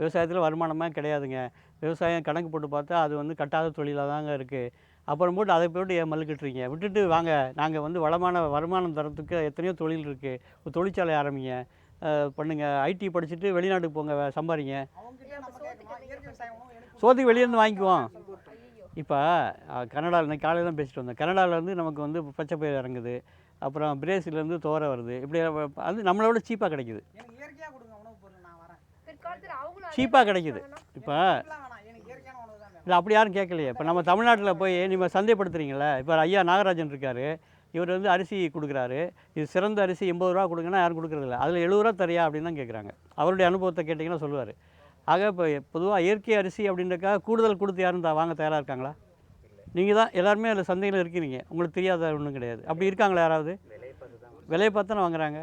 விவசாயத்தில் வருமானமே கிடையாதுங்க. விவசாயம் கணக்கு போட்டு பார்த்தா அது வந்து கட்டாத தொழிலாக தாங்க இருக்குது அப்புறம் போட்டு அதை போட்டு ஏன் மல்லுக்கிட்டுறீங்க? விட்டுட்டு வாங்க. நாங்கள் வந்து வளமான வருமானம் தரத்துக்கு எத்தனையோ தொழில் இருக்குது ஒரு தொழிற்சாலை ஆரம்பிங்க. பண்ணுங்கள் ஐடி படிச்சுட்டு வெளிநாட்டுக்கு போங்க சம்பாதிங்க சோத்துக்கு வெளியேருந்து வாங்கிக்குவோம். இப்போ கனடாவில் இன்னைக்கு காலையில் தான் பேசிட்டு வந்தேன் கனடாவிலேருந்து நமக்கு வந்து பச்சை பயிர் இறங்குது. அப்புறம் பிரேசிலேருந்து தோரை வருது. இப்படி அது நம்மளோட சீப்பாக கிடைக்குது எனக்கு இயற்கையா கொடுங்க உணவுப் பொருள் நான் வரேன் பிற்காலத்துல அவங்களும் அதே சீப்பாக கிடைக்குது. இப்போ இப்படிலாம் வேணாம். எனக்கு இயற்கையான உணவு தான் வேணும் இல்லை அப்படி யாரும் கேட்கலையே. இப்போ நம்ம தமிழ்நாட்டில் போய் நீங்கள் சந்தைப்படுத்துறீங்களே இப்போ ஐயா நாகராஜன் இருக்கார் இவர் வந்து அரிசி கொடுக்குறாரு. இது சிறந்த அரிசி எண்பது ரூபா கொடுங்கன்னா யாரும் கொடுக்குறதில்ல அதில் எழுபது ரூபா தரியா அப்படின்னு தான் கேட்குறாங்க அவருடைய அனுபவத்தை கேட்டிங்கன்னா சொல்லுவார். ஆக இப்போ பொதுவாக இயற்கை அரிசி அப்படின்றக்காக கூடுதல் கொடுத்து யாரும் வாங்க தயாராக இருக்காங்களா? நீங்கள் தான் எல்லாருமே அதில் சந்தையில் இருக்கிறீங்க உங்களுக்கு தெரியாத ஒன்றும் கிடையாது. அப்படி இருக்காங்களா யாராவது? விலையை பார்த்து தானே வாங்குறாங்க.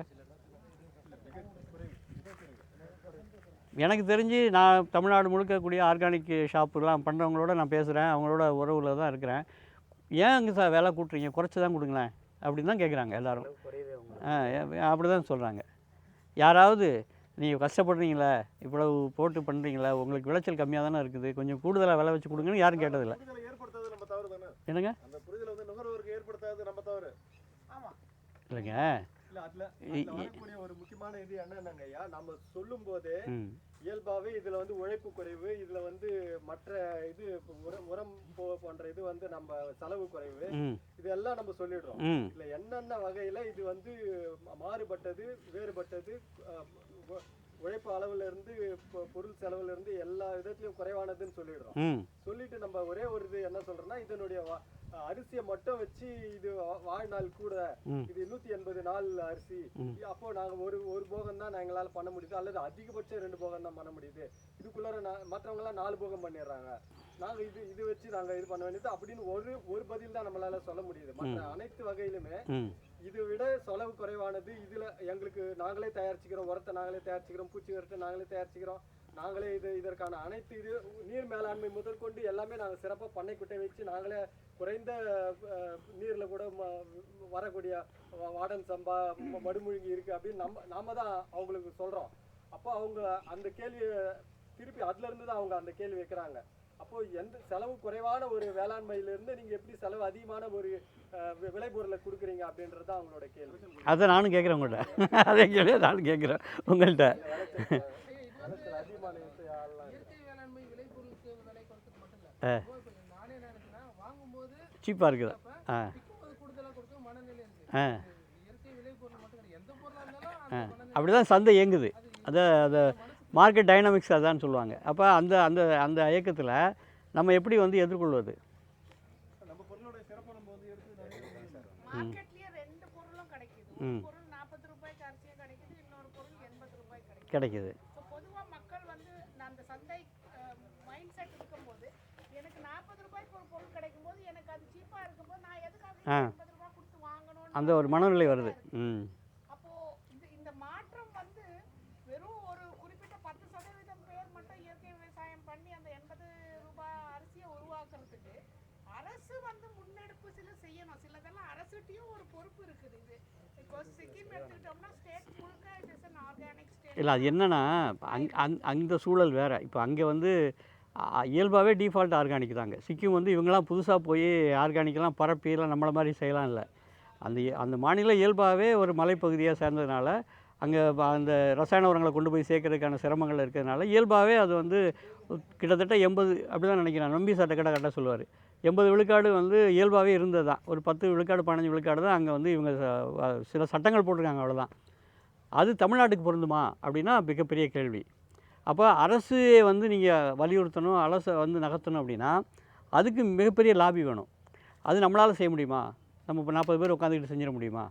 எனக்கு தெரிஞ்சு நான் தமிழ்நாடு முழுக்க கூடிய ஆர்கானிக் ஷாப்புலாம் பண்ணுறவங்களோட நான் பேசுகிறேன் அவங்களோட உறவில் தான் இருக்கிறேன். ஏன் அங்கே சார் விலை கூட்டுறீங்க? குறைச்சி தான் கொடுங்களேன். அப்படின்னு தான் கேட்குறாங்க எல்லாரும். அப்படி தான் சொல்கிறாங்க யாராவது நீங்கள் கஷ்டப்படுறீங்களே இவ்வளவு போட்டு பண்ணுறீங்களே உங்களுக்கு விளைச்சல் கம்மியாக தானே இருக்குது. கொஞ்சம் கூடுதலாக விலை வச்சு கொடுங்கன்னு யாரும் கேட்டதில்லை. என்னங்க? இல்லைங்க. இல்ல அதுல இ- அதுல இ- வரக்கூடிய ஒரு முக்கியமான இது என்னன்னாங்க ஐயா? நம்ம சொல்லும் போதே இயல்பாவே இதுல வந்து உழைப்பு குறைவு இதுல வந்து மற்ற இது உரம் உரம் போ- போன்ற இது வந்து நம்ம செலவு குறைவு இதெல்லாம் நம்ம சொல்லிடுறோம். ம். இல்ல என்னென்ன வகையில இது வந்து மாறுபட்டது வேறுபட்டது உழைப்பு அளவுல இருந்து பொருள் செலவுல இருந்து எல்லா விதத்திலயும் குறைவானதுன்னு சொல்லிடுறோம். சொல்லிட்டு நம்ம ஒரே ஒரு இது என்ன சொல்றோம்னா இதனுடைய அரிசியை மட்டும் வச்சு இது வாழ்நாள் கூட. இது நூத்தி எண்பது நாள் அரிசி. அப்போ நாங்க ஒரு ஒரு போகம் தான் எங்களால பண்ண முடியுது. அல்லது அதிகபட்சம் ரெண்டு போகம் தான் பண்ண முடியுது. இதுக்குள்ளார மற்றவங்க எல்லாம் நாலு போகம் பண்ணிடுறாங்க. நாங்க இது இது வச்சு நாங்க இது பண்ண வேண்டியது. அப்படின்னு ஒரு ஒரு பதில் தான் நம்மளால சொல்ல முடியுது. மற்ற அனைத்து வகையிலுமே இதை விட செலவு குறைவானது. இதில் எங்களுக்கு நாங்களே தயாரிச்சுக்கிறோம். உரத்தை நாங்களே தயாரிச்சுக்கிறோம். பூச்சி உரத்தை நாங்களே தயாரிச்சுக்கிறோம். நாங்களே இது இதற்கான அனைத்து இது நீர் மேலாண்மை முதற்கொண்டு எல்லாமே நாங்கள் சிறப்பாக பண்ணை குட்டை வச்சு நாங்களே குறைந்த நீரில் கூட வரக்கூடிய வாடன் சம்பா மடுமுழுங்கி இருக்குது அப்படின்னு நம்ம நாம தான் அவங்களுக்கு சொல்கிறோம் அப்போ அவங்க அந்த கேள்வியை திருப்பி அதுலேருந்து தான் அவங்க அந்த கேள்வி வைக்கிறாங்க. அப்போ எந்த செலவு குறைவான ஒரு வேளாண்மையில இருந்து நீங்க எப்படி செலவு அதிகமான ஒரு விளைபொருளை கொடுக்குறீங்க அப்படின்றது தான் அவங்களோட கேள்வி. அதை நானும் கேட்குறேன் உங்கள்கிட்ட அதே கேள்வியை நானும் கேட்குறேன் உங்கள்கிட்ட சீப்பாக இருக்குது. ஆ ஆ அப்படி தான் சந்தை இயங்குது. அதை அதை மார்க்கெட் டைனாமிக்ஸ் அதான் சொல்லுவாங்க. அப்போ அந்த அந்த அந்த இயக்கத்தில் நம்ம எப்படி வந்து எதிர்கொள்வது? கிடைக்குது. ஆ. அந்த ஒரு மனநிலை வருது. ம் மார்க்கெட்லயே ரெண்டு பொருளும் கிடைக்குது ஒரு ம். பொருள் நாற்பது ரூபாய்க்கு அரிசியும் கிடைக்குது இன்னொரு பொருள் எண்பது ரூபாய்க்கு கிடைக்குது கிடைக்குது இப்போ பொதுவா மக்கள் வந்து நான் அந்த சந்தை மைண்ட் செட் இருக்கும்போது எனக்கு நாற்பது ரூபாய்க்கு ஒரு பொருள் கிடைக்கும்போது எனக்கு அது சீப்பா இருக்கும்போது நான் எதுக்காக ஆ. எண்பது ரூபாய் கொடுத்து வாங்கணும்னு அந்த ஒரு மனநிலை வருது ம் அப்போ இந்த இந்த மாற்றம் வந்து வெறும் ஒரு குறிப்பிட்ட பத்து சதவீதம் பேர் மட்டும் இயற்கை விவசாயம் பண்ணி அந்த எண்பது ரூபாய் அரிசியை உருவாக்குறதுக்கு அரசு வந்து முன்னெடுப்பு சில செய்யணும். சிலதெல்லாம் அரசுகிட்டயும் ஒரு பொறுப்பு இருக்குது இது. இப்போ சிக்கிம் எடுத்துக்கிட்டோம்னா ஸ்டேட் முழுக்க it is an organic state இல்லை அது என்னென்னா அங் அங் அந்த சூழல் வேறு. இப்போ அங்கே வந்து இயல்பாகவே டிஃபால்ட் ஆர்கானிக் தாங்க. சிக்கிம் வந்து இவங்கெல்லாம் புதுசாக போய் ஆர்கானிக்கெல்லாம் பரப்பிலாம் நம்மளை மாதிரி செய்யலாம் இல்லை. அந்த அந்த மாநிலம் இயல்பாகவே ஒரு மலைப்பகுதியாக சேர்ந்ததுனால அங்கே அந்த ரசாயன உரங்களை கொண்டு போய் சேர்க்கறதுக்கான சிரமங்கள் இருக்கிறதுனால இயல்பாகவே அது வந்து கிட்டத்தட்ட எண்பது அப்படி தான் நினைக்கிறேன். நம்பி சட்டை கடை கரெக்டாக சொல்லுவார். எண்பது விழுக்காடு வந்து இயல்பாகவே இருந்தது தான். ஒரு பத்து விழுக்காடு பதினஞ்சு விழுக்காடு தான் அங்கே வந்து இவங்க ச- சில சட்டங்கள் போட்டிருக்காங்க அவ்வளோதான் அது தமிழ்நாட்டுக்கு பொருந்துமா அப்படின்னா மிகப்பெரிய கேள்வி. அப்போ அரசு வந்து நீங்கள் வலியுறுத்தணும் அரசை வந்து நகர்த்தணும் அப்படின்னா அதுக்கு மிகப்பெரிய லாபி வேணும். அது நம்மளால் செய்ய முடியுமா? நம்ம இப்போ நாற்பது பேர் உட்காந்துக்கிட்டு செஞ்சிட முடியுமா?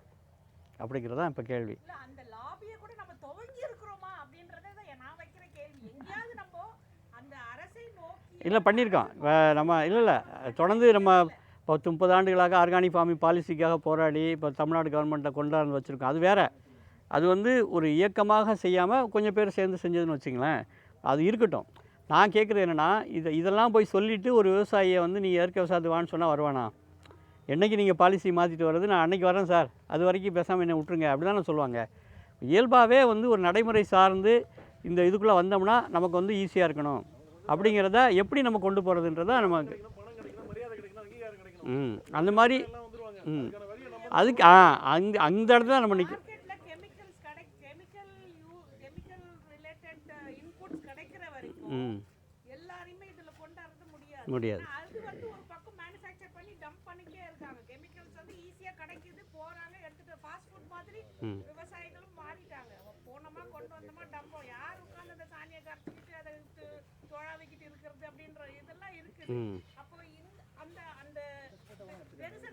அப்படிங்கிறதான் இப்போ கேள்வி இல்ல அந்த லாபியை கூட நம்ம துவங்கி இருக்கிறோமா அப்படின்றத தான் நான் வைக்கிற கேள்வி எங்கேயாவது நம்ம அந்த அரசை நோக்கி இல்லை பண்ணியிருக்கோம் வே- நம்ம இல்லை இல்லை. தொடர்ந்து நம்ம பத்து முப்பது ஆண்டுகளாக ஆர்கானிக் ஃபார்மிங் பாலிசிக்காக போராடி இப்போ தமிழ்நாடு கவர்மெண்ட்டில் கொண்டாந்து வச்சுருக்கோம். அது வேறு. அது வந்து ஒரு இயக்கமாக செய்யாமல் கொஞ்சம் பேர் சேர்ந்து செஞ்சதுன்னு வச்சுங்களேன் அது இருக்கட்டும். நான் கேட்குறது என்னென்னா இதை இதெல்லாம் போய் சொல்லிவிட்டு ஒரு விவசாயியை வந்து நீ இயற்கை விவசாயத்துக்கு வான்னு சொன்னால் வருவானா? என்னைக்கு நீங்கள் பாலிசி மாற்றிட்டு வர்றது? நான் அன்னைக்கு வரேன் சார். அது வரைக்கும் பேசாமல் என்னை விட்டுருங்க அப்படி தானே சொல்லுவாங்க. இயல்பாகவே வந்து ஒரு நடைமுறை சார்ந்து இந்த இதுக்குள்ளே வந்தோம்னா நமக்கு வந்து ஈஸியாக இருக்கணும். அப்படிங்கிறத எப்படி நம்ம கொண்டு போகிறதுன்றத நமக்கு ம் அந்த மாதிரி ம். அதுக்கு ஆ அங்கே அந்த இடத்துல நம்ம நிற்க மார்க்கெட்ல கெமிக்கல்ஸ் கடை தொழாவிக்கிட்டு இருக்கிறது அப்படின்ற இதெல்லாம் இருக்குது. ம். அப்போ அந்த அந்த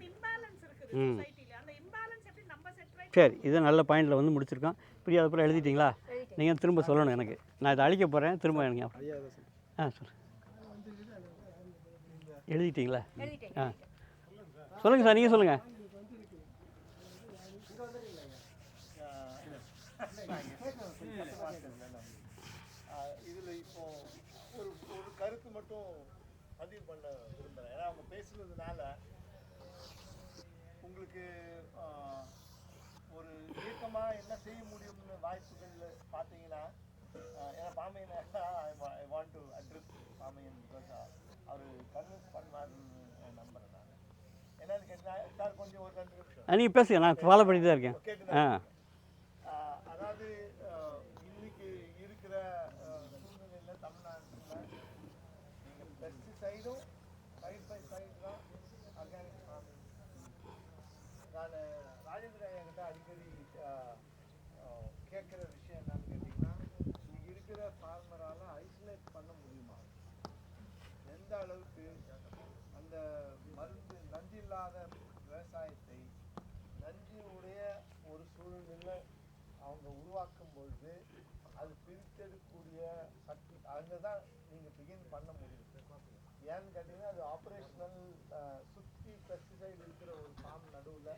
imbalance இருக்குது ம். சொசைட்டில அந்த இம்பேலன்ஸ் எப்படி நம்ம செட் சரி இதை நல்ல பாயிண்டில் வந்து முடிச்சிருக்கோம். பிரியா அப்புறம் எழுதிட்டீங்களா? நீங்கள் திரும்ப சொல்லணும் எனக்கு. நான் இதை அழிக்க போகிறேன் திரும்ப எனக்கு. ஆ சொல்லு. எழுதிட்டீங்களா? எழுதிட்டேன் ஆ. சொல்லுங்கள் சார் நீங்கள் சொல்லுங்கள் இதில் இப்போ ஒரு ஒரு கருத்து மட்டும் பதிவு பண்ண விரும்புகிறேன் ஏன்னா அவங்க பேசுனதுனால உங்களுக்கு ஒரு இயக்கமாக என்ன செய்ய முடியும்னு வாய்ப்புகள் பார்த்தீங்கன்னா ஏன்னா Pamayan I want to address Pamayan because our convince பண்ணுவாருன்னு நம்புகிறேன் நான். என்னன்னு கேட்டால் சார் கொஞ்சம் ஒரு ரெண்டு நிமிஷம். நீங்கள் பேசுங்க நான் ஃபாலோ பண்ணிட்டு தான் இருக்கேன் ஆ ஆஹ் அதாவது ஆஹ் இன்னைக்கு இருக்கிற ஆஹ் சூழ்நிலையில தமிழ்நாட்டில் நீங்கள் பெஸ்டிசைடும் சைட் பை சைடு தான் ஆர்கானிக் ஃபார்மிங் நான் ராஜேந்திர என்கிட்ட அடிக்கடி ஆஹ் ஆஹ் கேட்குற விஷயம் என்னன்னு கேட்டிங்கன்னா இங்கே இருக்கிற ஃபார்மரால் ஐசோலேட் பண்ண முடியுமா எந்த அளவுக்கு அந்த மருந்து நஞ்சு இல்லாத விவசாயத்தை நன்றியுடைய ஒரு சூழ்நிலை அவங்க உருவாக்கும் பொழுது அது பிரித்தெடுக்கக்கூடிய சக்தி அங்கே தான் நீங்கள் பிகின் பண்ண முடியும். ஏன்னு கேட்டிங்கன்னா அது ஆப்ரேஷனல் சுற்றி பெஸ்டிசைடு இருக்கிற ஒரு ஃபார்ம் நடுவில்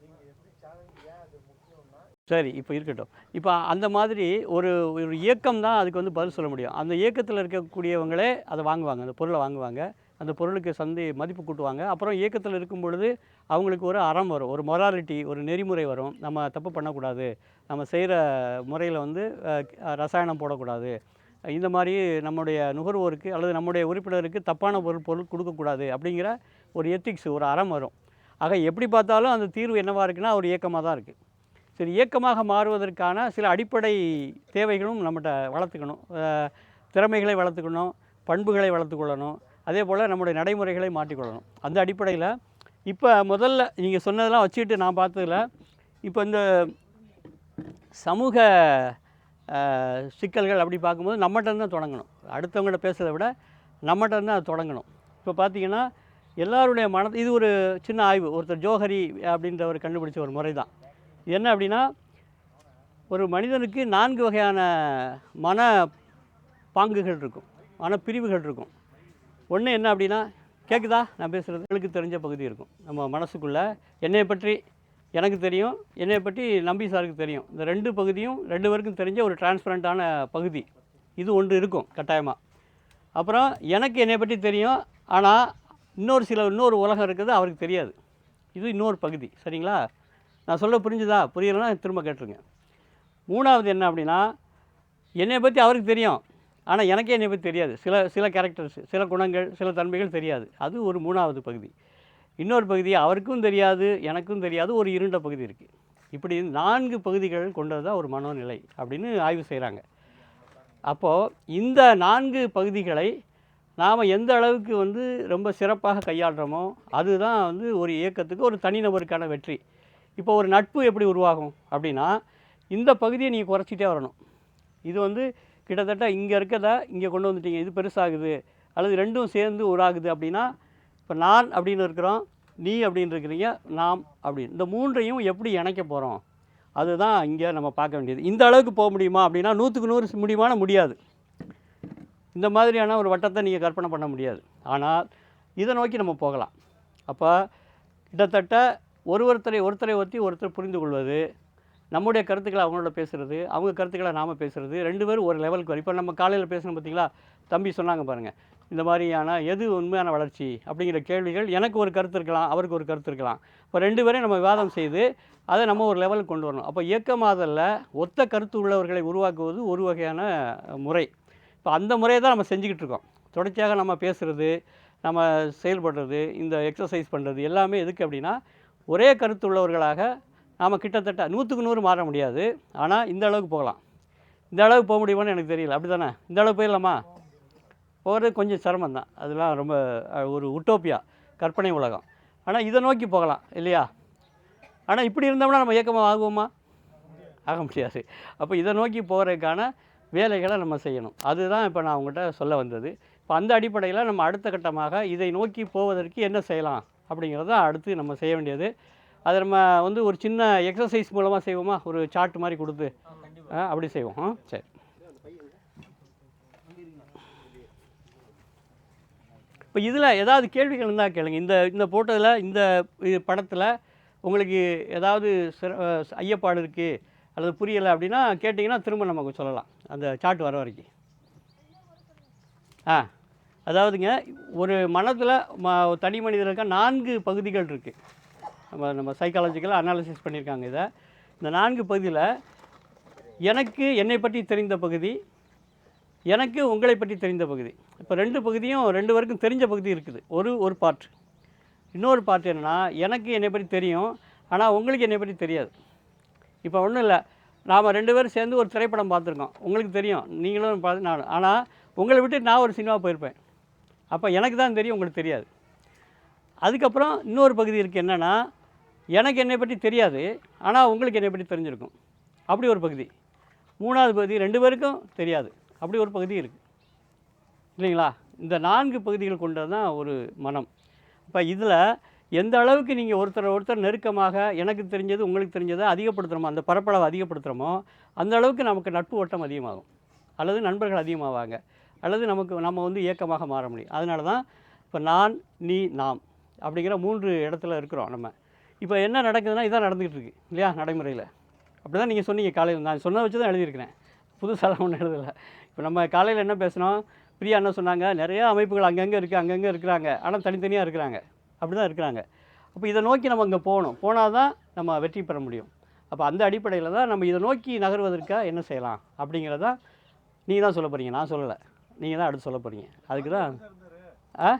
நீங்கள் எப்படி சேலஞ்ச் ஏன் அது முக்கியம்னா சரி இப்போ இருக்கட்டும். இப்போ அந்த மாதிரி ஒரு ஒரு இயக்கம் தான் அதுக்கு வந்து பதில் சொல்ல முடியும். அந்த இயக்கத்தில் இருக்கக்கூடியவங்களே அதை வாங்குவாங்க அந்த பொருளை வாங்குவாங்க. அந்த பொருளுக்கு சந்தை மதிப்பு கூட்டுவாங்க. அப்புறம் இயக்கத்தில் இருக்கும் பொழுது அவங்களுக்கு ஒரு அறம் வரும். ஒரு மொராலிட்டி ஒரு நெறிமுறை வரும். நம்ம தப்பு பண்ணக்கூடாது. நம்ம செய்கிற முறையில் வந்து ரசாயனம் போடக்கூடாது. இந்த மாதிரி நம்முடைய நுகர்வோருக்கு அல்லது நம்முடைய உறுப்பினருக்கு தப்பான பொருள் பொருள் கொடுக்கக்கூடாது அப்படிங்கிற ஒரு எத்திக்ஸ் ஒரு அறம் வரும். ஆக எப்படி பார்த்தாலும் அந்த தீர்வு என்னவாக இருக்குன்னா ஒரு இயக்கமாக தான் இருக்குது சரி இயக்கமாக மாறுவதற்கான சில அடிப்படை தேவைகளும் நம்மகிட்ட வளர்த்துக்கணும். திறமைகளை வளர்த்துக்கணும் பண்புகளை வளர்த்துக்கொள்ளணும் அதே போல் நம்முடைய நடைமுறைகளை மாற்றிக்கொள்ளணும். அந்த அடிப்படையில் இப்போ முதல்ல நீங்கள் சொன்னதெல்லாம் வச்சுக்கிட்டு நான் பார்த்ததில் இப்போ இந்த சமூக சிக்கல்கள் அப்படி பார்க்கும்போது நம்மகிட்ட தான் தொடங்கணும். அடுத்தவங்கள்ட்ட பேசுகிறத விட நம்மகிட்ட தான் அது தொடங்கணும். இப்போ பார்த்தீங்கன்னா எல்லாருடைய மன இது ஒரு சின்ன ஆய்வு. ஒருத்தர் ஜோஹரி அப்படின்றவர் கண்டுபிடிச்ச ஒரு முறை தான். என்ன அப்படின்னா ஒரு மனிதனுக்கு நான்கு வகையான மன பாங்குகள் இருக்கும். மன பிரிவுகள் இருக்கும். ஒன்று என்ன அப்படின்னா கேட்குதா நான் பேசுகிறது எனக்கு தெரிஞ்ச பகுதி இருக்கும். நம்ம மனசுக்குள்ளே என்னை பற்றி எனக்கு தெரியும் என்னை பற்றி நம்பி சாருக்கு தெரியும். இந்த ரெண்டு பகுதியும் ரெண்டு பேருக்கும் தெரிஞ்ச ஒரு டிரான்ஸ்பரண்ட்டான பகுதி. இது ஒன்று இருக்கும் கட்டாயமாக அப்புறம் எனக்கு என்னை பற்றி தெரியும் ஆனால் இன்னொரு சில இன்னொரு உலகம் இருக்குது அவருக்கு தெரியாது. இது இன்னொரு பகுதி சரிங்களா? நான் சொல்ல புரிஞ்சுதா? புரியலைன்னா திரும்ப கேட்டுருங்க. மூணாவது என்ன அப்படின்னா என்னை பற்றி அவருக்கு தெரியும். ஆனால் எனக்கே என்னை பற்றி தெரியாது. சில சில கேரக்டர்ஸ் சில குணங்கள் சில தன்மைகள் தெரியாது. அது ஒரு மூணாவது பகுதி. இன்னொரு பகுதி அவருக்கும் தெரியாது எனக்கும் தெரியாது ஒரு இருண்ட பகுதி இருக்குது இப்படி நான்கு பகுதிகள் கொண்டது தான் ஒரு மனோநிலை அப்படின்னு ஆய்வு செய்கிறாங்க அப்போது இந்த நான்கு பகுதிகளை நாம் எந்த அளவுக்கு வந்து ரொம்ப சிறப்பாக கையாளுறோமோ அதுதான் வந்து ஒரு இயக்கத்துக்கு ஒரு தனிநபருக்கான வெற்றி. இப்போ ஒரு நட்பு எப்படி உருவாகும் அப்படின்னா இந்த பகுதியை நீங்கள் குறைச்சிட்டே வரணும். இது வந்து கிட்டத்தட்ட இங்கே இருக்கிறத இங்கே கொண்டு வந்துட்டீங்க. இது பெருசாகுது. அல்லது ரெண்டும் சேர்ந்து உருவாகுது அப்படின்னா இப்போ நான் அப்படின்னு இருக்கிறோம் நீ அப்படின்னு இருக்கிறீங்க நாம் அப்படின்னு. இந்த மூன்றையும் எப்படி இணைக்க போகிறோம் அதுதான் இங்கே நம்ம பார்க்க வேண்டியது. இந்த அளவுக்கு போக முடியுமா அப்படின்னா நூற்றுக்கு நூறு முடியுமான முடியாது. இந்த மாதிரியான ஒரு வட்டத்தை நீங்கள் கற்பனை பண்ண முடியாது. ஆனால் இதை நோக்கி நம்ம போகலாம். அப்போ கிட்டத்தட்ட ஒரு ஒருத்தரை ஒருத்தரை ஒருத்தி ஒருத்தர் புரிந்து கொள்வது நம்முடைய கருத்துக்களை அவங்களோட பேசுகிறது அவங்க கருத்துக்களை நாம் பேசுகிறது ரெண்டு பேரும் ஒரு லெவலுக்கு வரும். இப்போ நம்ம காலையில் பேசணும் பார்த்தீங்களா தம்பி சொன்னாங்க பாருங்கள் இந்த மாதிரியான எது உண்மையான வளர்ச்சி அப்படிங்கிற கேள்விகள் எனக்கு ஒரு கருத்து இருக்கலாம் அவருக்கு ஒரு கருத்து இருக்கலாம். இப்போ ரெண்டு பேரையும் நம்ம விவாதம் செய்து அதை நம்ம ஒரு லெவலுக்கு கொண்டு வரணும். அப்போ இயக்கமாதலில் ஒத்த கருத்து உள்ளவர்களை உருவாக்குவது ஒரு வகையான முறை. இப்போ அந்த முறையை தான் நம்ம செஞ்சுக்கிட்டு இருக்கோம். தொடர்ச்சியாக நம்ம பேசுகிறது நம்ம செயல்படுறது இந்த எக்ஸசைஸ் பண்ணுறது எல்லாமே எதுக்கு அப்படின்னா ஒரே கருத்து உள்ளவர்களாக நாம் கிட்டத்தட்ட நூற்றுக்கு நூறு மாற முடியாது. ஆனால் இந்த அளவுக்கு போகலாம். இந்த அளவுக்கு போக முடியுமான்னு எனக்கு தெரியல. அப்படி தானே இந்த அளவுக்கு போயிடலாமா? போகிறது கொஞ்சம் சிரமம் தான் அதெல்லாம் ரொம்ப ஒரு உட்டோப்பியா கற்பனை உலகம். ஆனால் இதை நோக்கி போகலாம் இல்லையா? ஆனால் இப்படி இருந்தோம்னா நம்ம இயக்கமாக ஆகுவோமா? ஆக முடியாது. அப்போ இதை நோக்கி போகிறதுக்கான வேலைகளை நம்ம செய்யணும். அதுதான் இப்போ நான் உங்கள்கிட்ட சொல்ல வந்தது. இப்போ அந்த அடிப்படையில் நம்ம அடுத்த கட்டமாக இதை நோக்கி போவதற்கு என்ன செய்யலாம் அப்படிங்கிறது தான் அடுத்து நம்ம செய்ய வேண்டியது அதை நம்ம வந்து ஒரு சின்ன எக்ஸசைஸ் மூலமாக செய்வோமா? ஒரு சார்ட் மாதிரி கொடுத்து. ஆ, அப்படி செய்வோம். ஆ சரி. இப்போ இதில் ஏதாவது கேள்விகள் இருந்தால் கேளுங்க. இந்த இந்த போட்டோவில் இந்த படத்தில் உங்களுக்கு ஏதாவது சிற ஐயப்பாடு இருக்குது அல்லது புரியலை அப்படின்னா கேட்டிங்கன்னா திரும்ப நமக்கு சொல்லலாம். அந்த சார்ட் வர வரைக்கும். ஆ அதாவதுங்க ஒரு மனத்தில் ம தனி மனிதனுக்கு நான்கு பகுதிகள் இருக்குது நம்ம நம்ம சைக்காலஜிக்கலாக அனாலிசிஸ் பண்ணியிருக்காங்க இதை. இந்த நான்கு பகுதியில் எனக்கு என்னை பற்றி தெரிந்த பகுதி எனக்கு உங்களை பற்றி தெரிந்த பகுதி. இப்போ ரெண்டு பகுதியும் ரெண்டு பேருக்கும் தெரிஞ்ச பகுதி இருக்குது. ஒரு ஒரு பார்ட் இன்னொரு பார்ட் என்னென்னா எனக்கு என்னை பற்றி தெரியும் ஆனால் உங்களுக்கு என்னை பற்றி தெரியாது. இப்போ ஒன்றும் இல்லை. நாம் ரெண்டு பேரும் சேர்ந்து ஒரு திரைப்படம் பார்த்துருக்கோம். உங்களுக்கு தெரியும். நீங்களும் பார்த்து நான் ஆனால் உங்களை விட்டு நான் ஒரு சினிமா போயிருப்பேன். அப்போ எனக்கு தான் தெரியும் உங்களுக்கு தெரியாது. அதுக்கப்புறம் இன்னொரு பகுதி இருக்குது என்னென்னா எனக்கு என்னை பற்றி தெரியாது ஆனால் உங்களுக்கு என்னை பற்றி தெரிஞ்சிருக்கும். அப்படி ஒரு பகுதி. மூணாவது பகுதி ரெண்டு பேருக்கும் தெரியாது. அப்படி ஒரு பகுதி இருக்குது இல்லைங்களா? இந்த நான்கு பகுதிகள் கொண்டது தான் ஒரு மனம். இப்போ இதில் எந்த அளவுக்கு நீங்கள் ஒருத்தர் ஒருத்தர் நெருக்கமாக எனக்கு தெரிஞ்சது உங்களுக்கு தெரிஞ்சதை அதிகப்படுத்துகிறோமோ அந்த பரப்பளவை அதிகப்படுத்துகிறோமோ அந்த அளவுக்கு நமக்கு நட்பு ஓட்டம் அதிகமாகும். அல்லது நண்பர்கள் அதிகமாவாங்க. அல்லது நமக்கு நம்ம வந்து இயக்கமாக மாற முடியும். அதனால தான் இப்போ நான் நீ நாம். அப்படிங்கிற மூன்று இடத்துல இருக்கிறோம் நம்ம. இப்போ என்ன நடக்குதுன்னா இதான் நடந்துகிட்டு இருக்கு இல்லையா நடைமுறையில். அப்படி தான் நீங்கள் சொன்னீங்க காலையில் நான் சொன்ன வச்சு தான் எழுதியிருக்கிறேன். புதுசாலாம் ஒன்றும் எழுதலை. இப்போ நம்ம காலையில் என்ன பேசினோம்? பிரியா என்ன சொன்னாங்க நிறையா அமைப்புகள் அங்கங்கே இருக்குது அங்கங்கே இருக்கிறாங்க. ஆனால் தனித்தனியாக இருக்கிறாங்க. அப்படி தான் இருக்கிறாங்க. அப்போ இதை நோக்கி நம்ம அங்கே போகணும். போனால் தான் நம்ம வெற்றி பெற முடியும். அப்போ அந்த அடிப்படையில் தான் நம்ம இதை நோக்கி நகர்வதற்காக என்ன செய்யலாம்? அப்படிங்கிறதான் நீங்கள் தான் சொல்ல போகிறீங்க நான் சொல்லலை. நீங்கள் தான் அடுத்து சொல்ல போகிறீங்க அதுக்கு தான் ஆ?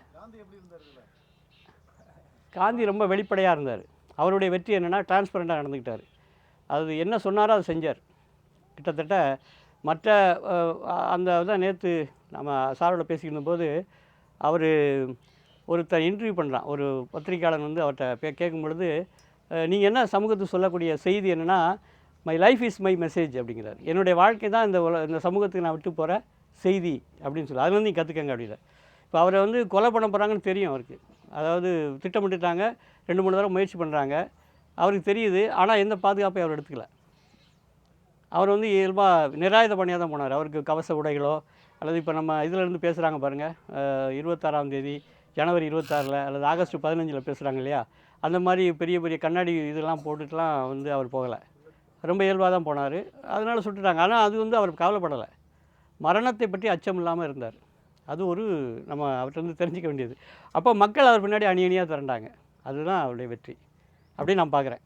காந்தி ரொம்ப வெளிப்படையாக இருந்தார். அவருடைய வெற்றி என்னென்னா டிரான்ஸ்பரண்ட்டாக நடந்துக்கிட்டார் அது என்ன சொன்னாரோ அதை செஞ்சார். கிட்டத்தட்ட மற்ற அந்த தான் நேற்று நம்ம சாரோட பேசிக்கிற போது அவர் ஒருத்தர் இன்டர்வியூ பண்ணுறான் ஒரு பத்திரிக்கையாளன் வந்து அவர்கிட்ட பே கேட்கும் பொழுது நீங்கள் என்ன சமூகத்துக்கு சொல்லக்கூடிய செய்தி என்னென்னா my life is my message அப்படிங்கிறார். என்னுடைய வாழ்க்கை தான் இந்த உல இந்த சமூகத்துக்கு நான் விட்டு போகிற செய்தி அப்படின்னு சொல்லி. அதுலேருந்து நீ கற்றுக்கங்க அப்படின்ற இப்போ அவரை வந்து கொலை பண்ண போகிறாங்கன்னு தெரியும் அவருக்கு. அதாவது திட்டமிட்டுட்டாங்க. ரெண்டு மூணு தடவை முயற்சி பண்ணுறாங்க அவருக்கு தெரியுது. ஆனால் எந்த பாதுகாப்பையும் அவர் எடுத்துக்கல. அவர் வந்து இயல்பாக நிராயுத பணியாக தான் போனார். அவருக்கு கவச உடைகளோ அல்லது இப்போ நம்ம இதிலேருந்து பேசுகிறாங்க பாருங்கள் இருபத்தாறாம் தேதி ஜனவரி இருபத்தாறில் அல்லது ஆகஸ்ட் பதினஞ்சில் பேசுகிறாங்க இல்லையா? அந்த மாதிரி பெரிய பெரிய கண்ணாடி இதெல்லாம் போட்டுட்டுலாம் வந்து அவர் போகலை. ரொம்ப இயல்பாக தான் போனார். அதனால் சுட்டுட்டாங்க. ஆனால் அது வந்து அவர் கவலைப்படலை. மரணத்தை பற்றி அச்சம் இல்லாமல் இருந்தார். அது ஒரு நம்ம அவர்கிட்ட வந்து தெரிஞ்சிக்க வேண்டியது. அப்போ மக்கள் அவர் பின்னாடி அணி அணியாக திரண்டாங்க. அதுதான் அவருடைய வெற்றி. அப்படின்னு நான் பார்க்குறேன்.